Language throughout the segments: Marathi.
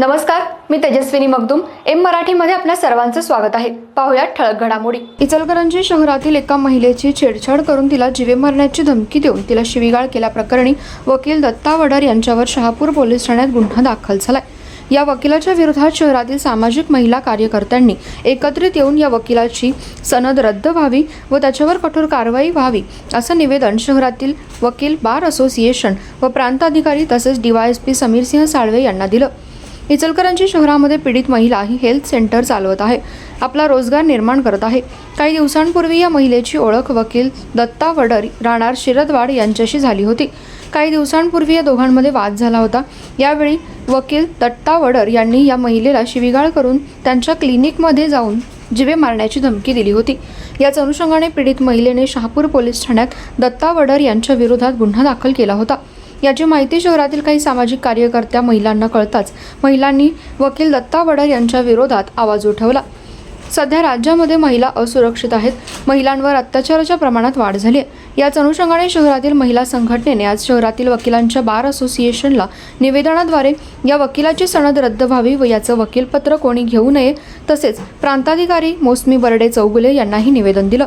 नमस्कार मी तेजस्विनी मगदुम. एम मराठीमध्ये आपल्या सर्वांचं स्वागत आहे. पाहुयात ठळक घडामोडी. इचलकरंजी शहरातील एका महिलेची छेडछाड करून तिला जीवे मारण्याची धमकी देऊन तिला शिवीगाळ केल्याप्रकरणी वकील दत्ता वडार यांच्यावर शहापूर पोलीस ठाण्यात गुन्हा दाखल झालाय. या वकिलाच्या विरोधात शहरातील सामाजिक महिला कार्यकर्त्यांनी एकत्रित येऊन या वकिलाची सनद रद्द व्हावी व त्याच्यावर कठोर कारवाई व्हावी असं निवेदन शहरातील वकील बार असोसिएशन व प्रांताधिकारी तसेच डीवायएसपी समीरसिंह साळवे यांना दिलं. इचलकरंजी शहरामध्ये पीडित महिला ही हेल्थ सेंटर चालवत आहे. आपला रोजगार निर्माण करत आहे. काही दिवसांपूर्वी या महिलेची ओळख वकील दत्ता वडर राहणार शिरदवाड यांच्याशी झाली होती. काही दिवसांपूर्वी या दोघांमध्ये वाद झाला होता. यावेळी वकील दत्ता वडर यांनी या महिलेला शिवीगाळ करून त्यांच्या क्लिनिकमध्ये जाऊन जिवे मारण्याची धमकी दिली होती. याच अनुषंगाने पीडित महिलेने शहापूर पोलीस ठाण्यात दत्ता वडर यांच्या विरोधात गुन्हा दाखल केला होता. याची माहिती शहरातील काही सामाजिक कार्यकर्त्या महिलांना कळताच महिलांनी वकील दत्ता वडर यांच्या विरोधात आवाज उठवला. सध्या राज्यामध्ये महिला असुरक्षित आहेत. महिलांवर अत्याचाराच्या प्रमाणात वाढ झाली आहे याच अनुषंगाने शहरातील महिला संघटनेने आज शहरातील वकिलांच्या बार असोसिएशनला निवेदनाद्वारे या वकिलाची सनद रद्द व्हावी व याचं वकीलपत्र कोणी घेऊ नये तसेच प्रांताधिकारी मोसमी बर्डे चौगुले यांनाही निवेदन दिलं.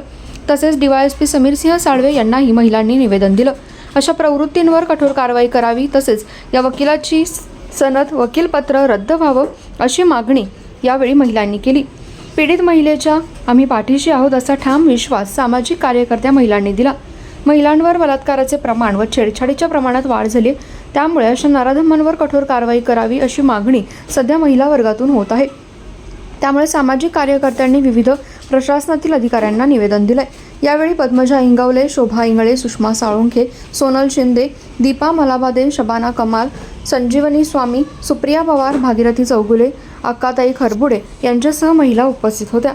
तसेच डीवायएसपी समीरसिंह साळवे यांनाही महिलांनी निवेदन दिलं. अशा प्रवृत्तींवर कठोर कारवाई करावी तसेच या वकिलाची सनद वकीलपत्र रद्द व्हावं अशी मागणी यावेळी महिलांनी केली. पीडित महिलेच्या आम्ही पाठीशी आहोत असा ठाम विश्वास सामाजिक कार्यकर्त्या महिलांनी दिला. महिलांवर बलात्काराचे प्रमाण व छेडछाडीच्या प्रमाणात वाढ झाली त्यामुळे अशा नराधमांवर कठोर कारवाई करावी अशी मागणी सध्या महिला वर्गातून होत आहे. त्यामुळे सामाजिक कार्यकर्त्यांनी विविध प्रशासनातील अधिकाऱ्यांना निवेदन दिलंय. यावेळी पद्मजा इंगवले शोभा इंगळे सुषमा साळुंखे सोनल शिंदे दीपा मलाबादे शबाना कमाल संजीवनी स्वामी सुप्रिया पवार भागीरथी चौगुले अक्काताई खरबुडे यांच्यासह महिला उपस्थित होत्या.